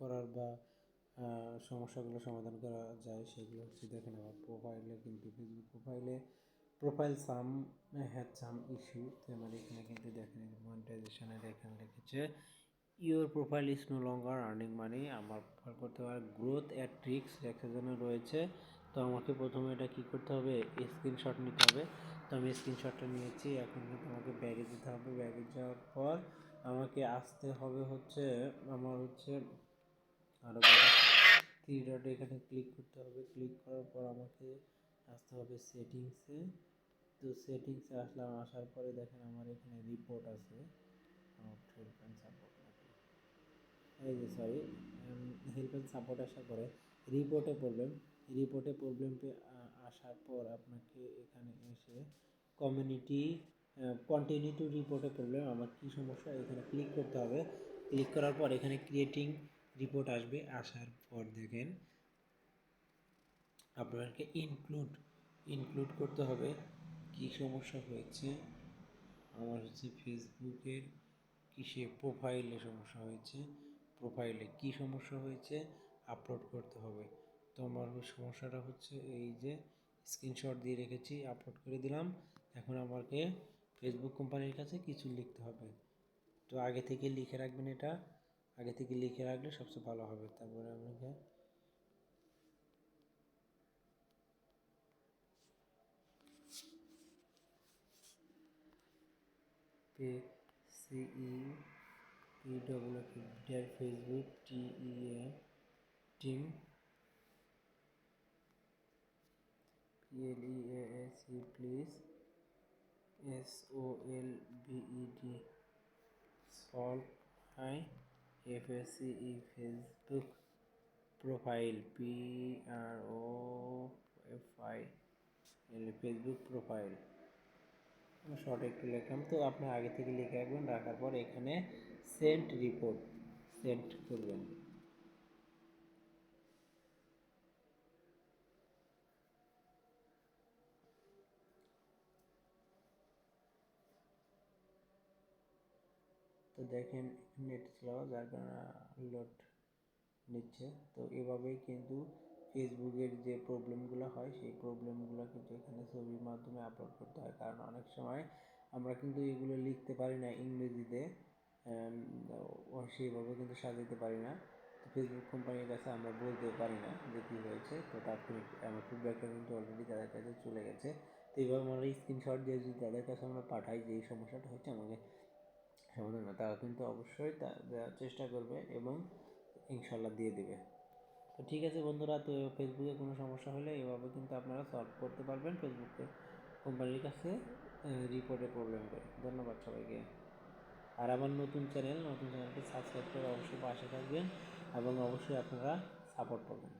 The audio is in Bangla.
করার বা সমস্যাগুলো সমাধান করা যায়, সেগুলো হচ্ছে দেখেন আমার প্রোফাইলে কিন্তু ফেসবুক প্রোফাইলে profile some had some issue তো আমার এখানে কিন্তু দেখেন মনিটাইজেশনের এখানে লিখেছে your profile is no longer earning money আমার প্রোফাইল করতে হবে গ্রোথ অ্যাট ট্রিক্স একটা জন্য রয়েছে, তো আমাকে প্রথমে এটা কী করতে হবে স্ক্রিনশট নিতে হবে, তো আমি স্ক্রিনশটটা নিয়েছি, এখন কিন্তু আমাকে ব্যাগে যেতে হবে ব্যাগে যাওয়ার পর আমাকে আসতে হবে হচ্ছে, আমার হচ্ছে আরও থ্রি ডটে এখানে ক্লিক করতে হবে। ক্লিক করার পর আমাকে আসতে হবে সেটিংসে তো সেটিংসে আসলাম, আসার পরে দেখেন আমার এখানে রিপোর্ট আছে। হেল্প অ্যান্ড সাপোর্ট এই যে সরি হেল্প অ্যান্ড সাপোর্ট আসার পরে রিপোর্টে প্রবলেম রিপোর্টে প্রবলেম আসার পর আপনাকে এখানে এসে কমিউনিটি কন্টিনিউ টু রিপোর্টে প্রবলেম আমার কী সমস্যা? এখানে ক্লিক করতে হবে। ক্লিক করার পর এখানে ক্রিয়েটিং রিপোর্ট আসবে, আসার পর দেখেন আপনাকে ইনক্লুড ইনক্লুড করতে হবে কী সমস্যা হয়েছে, আমার হচ্ছে ফেসবুকের কিসে প্রোফাইলে সমস্যা হয়েছে প্রোফাইলে কী সমস্যা হয়েছে আপলোড করতে হবে। তো আমার ওই সমস্যাটা হচ্ছে এই যে স্ক্রিনশট দিয়ে রেখেছি আপলোড করে দিলাম, এখন আমাকে ফেসবুক কোম্পানির কাছে কিছু লিখতে হবে। তো আগে থেকে লিখে রাখবেন এটা। আগে থেকে লিখে রাখলে সবচেয়ে ভালো হবে। তারপরে আপনাকে P C P double dear Facebook T E A team P L E A S U please S O L B E D solve I F S C E Facebook profile, P R O F I, L, Facebook profile. Short একটু লিখলাম। তো আপনার আগে থেকে লিখে রাখবেন, রাখার পর এখানে সেন্ট রিপোর্ট, সেন্ট করবেন। তো দেখেন নেট স্লো যার কারণে লোড নিচ্ছে। তো এভাবেই কিন্তু ফেসবুকের যে প্রবলেমগুলো হয়, সেই প্রবলেমগুলো কিন্তু এখানে ছবির মাধ্যমে আপলোড করতে হয়। কারণ অনেক সময় আমরা কিন্তু এগুলো লিখতে পারি না ইংরেজিতে সেইভাবে কিন্তু সাজাতে পারি না। তো ফেসবুক কোম্পানির কাছে আমরা বলতে পারি না যে কী হয়েছে। তো তাৎক্ষণিক আমার ফিডব্যাকটা কিন্তু অলরেডি তাদের কাছে চলে গেছে। তো এইভাবে আমরা স্ক্রিনশট দিয়ে যদি তাদের কাছে আমরা পাঠাই যে এই সমস্যাটা হচ্ছে, আমাকে সমাধান না, তারা কিন্তু অবশ্যই চেষ্টা করবে এবং ইনশাল্লাহ দিয়ে দেবে। তো ঠিক আছে বন্ধুরা, তো ফেসবুকে কোনো সমস্যা হলে এভাবে কিন্তু আপনারা সলভ করতে পারবেন। ফেসবুকে কোম্পানির কাছে রিপোর্টে প্রবলেম করে ধন্যবাদ সবাইকে। আর আমার নতুন চ্যানেল নতুন চ্যানেলটি সাবস্ক্রাইব করে অবশ্যই পাশে থাকবেন এবং অবশ্যই আপনারা সাপোর্ট করবেন।